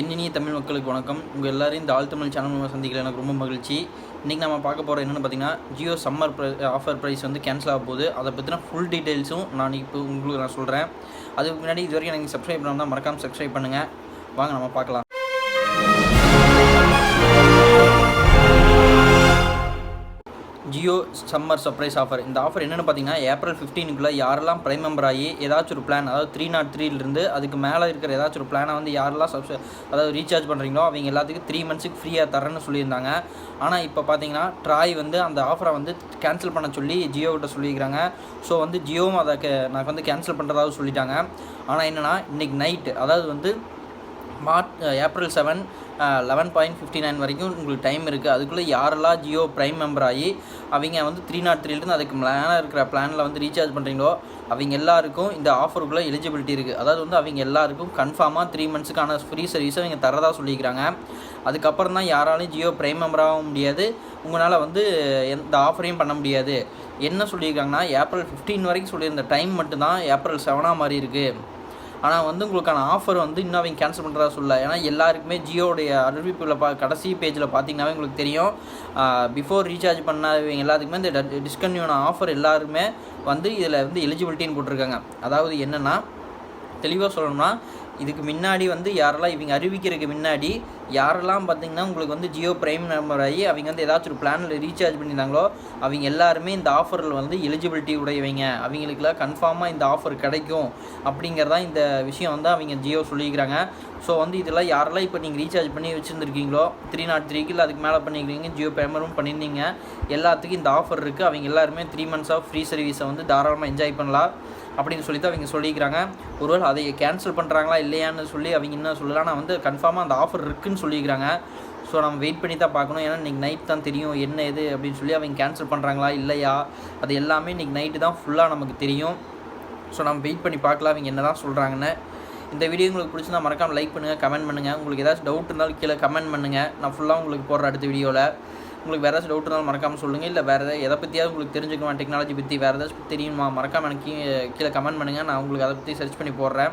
என்னினிய தமிழ் மக்களுக்கு வணக்கம். உங்கள் எல்லாரையும் இந்த ஆள் தமிழ் சேனல் மூலமாக சந்திக்கல எனக்கு ரொம்ப மகிழ்ச்சி. இன்றைக்கி நம்ம பார்க்க போகிற என்னென்னு பார்த்தீங்கன்னா ஜியோ சம்மர் ஆஃபர் ப்ரைஸ் வந்து கேன்சல் ஆக போகுது. அதை பற்றின ஃபுல் டீட்டெயில்ஸும் நான் இப்போ உங்களுக்கு நான் சொல்கிறேன் அதுக்கு முன்னாடி இது வரைக்கும் எனக்கு சப்ஸ்கிரைப் பண்ணால் மறக்காமல் சப்ஸ்கிரைப் பண்ணுங்கள் வாங்க நம்ம பார்க்கலாம். Jio summer surprise offer. இந்த ஆஃபர் என்னென்னு பார்த்தீங்கன்னா ஏப்ரல் ஃபிஃப்டீனுக்குள்ளே யாரெல்லாம் ப்ரைம் மெம்பர் ஆகி ஏதாச்சும் ஒரு பிளான் அதாவது த்ரீ நாட் த்ரீலேருந்து அதுக்கு மேலே இருக்கிற ஏதாச்சும் ஒரு பிளானை வந்து யாரெல்லாம் சப்ஸ் அதாவது ரீசார்ஜ் பண்ணுறீங்களோ அவங்க எல்லாத்துக்கும் த்ரீ மந்த்ஸுக்கு ஃப்ரீயாக தரேன்னு சொல்லியிருந்தாங்க. ஆனால் இப்போ பார்த்தீங்கன்னா ட்ராய் வந்து அந்த ஆஃபரை வந்து கேன்சல் பண்ண சொல்லி ஜியோகிட்ட சொல்லியிருக்கிறாங்க. ஸோ வந்து ஜியோவும் அதை நான் வந்து கேன்சல் பண்ணுறதாக சொல்லிட்டாங்க. ஆனால் என்னென்னா இன்றைக்கி நைட்டு அதாவது வந்து March April seven eleven point fifty nine வரைக்கும் உங்களுக்கு டைம் இருக்குது அதுக்குள்ளே யாரெல்லாம் ஜியோ ப்ரைம் மெம்பர் ஆகி அவங்க வந்து த்ரீ நாட் த்ரீலேருந்து அதுக்கு மேலே இருக்கிற பிளானில் வந்து ரீசார்ஜ் பண்ணுறீங்களோ அவங்க எல்லாருக்கும் இந்த ஆஃபருக்குள்ளே எலிஜிபிலிட்டி இருக்குது அதாவது வந்து அவங்க எல்லாருக்கும் கன்ஃபார்மாக த்ரீ மந்த்ஸுக்கான ஃப்ரீ சர்வீஸை அவங்க தரதாக சொல்லிக்கிறாங்க அதுக்கப்புறம் தான் யாராலையும் ஜியோ ப்ரைம் மெம்பராகவும் முடியாது. உங்களால் வந்து எந்த ஆஃபரையும் பண்ண முடியாது. என்ன சொல்லியிருக்காங்கன்னா ஏப்ரல் 15 வரைக்கும் சொல்லியிருந்த டைம் மட்டும்தான் ஏப்ரல் செவனாக மாதிரி இருக்குது ஆனால் வந்து உங்களுக்கான ஆஃபர் வந்து இன்னும் அவங்க கேன்சல் பண்ணுறதா சொல்ல. ஏன்னா எல்லாருக்குமே ஜியோடைய அறிவிப்பில் பா கடைசி பேஜில் பார்த்தீங்கன்னாவே உங்களுக்கு தெரியும். பிஃபோர் ரீசார்ஜ் பண்ணவங்க எல்லாத்துக்குமே இந்த டிஸ்கன்யூன ஆஃபர் எல்லாருமே வந்து இதில் வந்து எலிஜிபிலிட்டின்னு போட்டிருக்காங்க. அதாவது என்னென்னா தெளிவாக சொல்லணும்னா இதுக்கு முன்னாடி வந்து யாரெல்லாம் இவங்க அறிவிக்கிறதுக்கு முன்னாடி யாரெல்லாம் பார்த்தீங்கன்னா உங்களுக்கு வந்து ஜியோ பிரைம் நம்பர் ஆகி அவங்க வந்து ஏதாச்சும் ஒரு பிளானில் ரீசார்ஜ் பண்ணியிருந்தாங்களோ அவங்க எல்லாருமே இந்த ஆஃபரில் வந்து எலிஜிபிலிட்டி உடையவங்க. அவங்களுக்குலாம் கன்ஃபார்மாக இந்த ஆஃபர் கிடைக்கும் அப்படிங்கிறதான் இந்த விஷயம் வந்து அவங்க ஜியோ சொல்லியிருக்கிறாங்க. ஸோ வந்து இதெல்லாம் யாரெல்லாம் இப்போ நீங்கள் ரீசார்ஜ் பண்ணி வச்சுருந்துருக்கீங்களோ த்ரீ நாட் த்ரீக்கு இல்லை அதுக்கு மேலே பண்ணிக்கிறீங்க ஜியோ பேமெண்ட்டும் பண்ணியிருந்தீங்க எல்லாத்துக்கும் இந்த ஆஃபர் இருக்குது அவங்க எல்லாருமே த்ரீ மந்த்ஸ் ஆஃப் ஃப்ரீ சர்வீஸை வந்து தாராளமாக என்ஜாய் பண்ணலாம் அப்படின்னு சொல்லி தான் அவங்க சொல்லிக்கிறாங்க ஒருவேளை அதை கேன்சல் பண்ணுறாங்களா இல்லையான்னு சொல்லி அவங்க என்ன சொல்லலாம் ஆனால் வந்து கன்ஃபார்மாக அந்த ஆஃபர் இருக்குன்னு சொல்லியிருக்கிறாங்க. ஸோ நம்ம வெயிட் பண்ணி தான் பார்க்கணும். ஏன்னா இன்றைக்கி நைட் தான் தெரியும் என்ன இது அப்படின்னு சொல்லி அவங்க கேன்சல் பண்ணுறாங்களா இல்லையா? அது எல்லாமே இன்றைக்கி நைட்டு தான் ஃபுல்லாக நமக்கு தெரியும். ஸோ நம்ம வெயிட் பண்ணி பார்க்கலாம் அவங்க என்ன தான் சொல்கிறாங்கன்னு இந்த வீடியோ உங்களுக்கு பிடிச்சிருந்தா மறக்காமல் லைக் பண்ணுங்கள் கமெண்ட் பண்ணுங்கள் உங்களுக்கு ஏதாச்சும் டவுட் இருந்தாலும் கீழே கமெண்ட் பண்ணுங்கள் நான் ஃபுல்லாக உங்களுக்கு போடுற அடுத்த வீடியோவில் உங்களுக்கு வேறு ஏதாச்சும் டவுட் இருந்தாலும் மறக்காமல் சொல்லுங்கள் இல்லை வேறு எதாவது எதை பற்றியாவது உங்களுக்கு தெரிஞ்சுக்கணும் டெக்னாலஜி பற்றி வேறு ஏதாச்சும் தெரியுமா மறக்காமல் எனக்கு கீழே கீழே கமெண்ட் பண்ணுங்கள் நான் உங்களுக்கு அதை பற்றி சர்ச் பண்ணி போடுறேன்.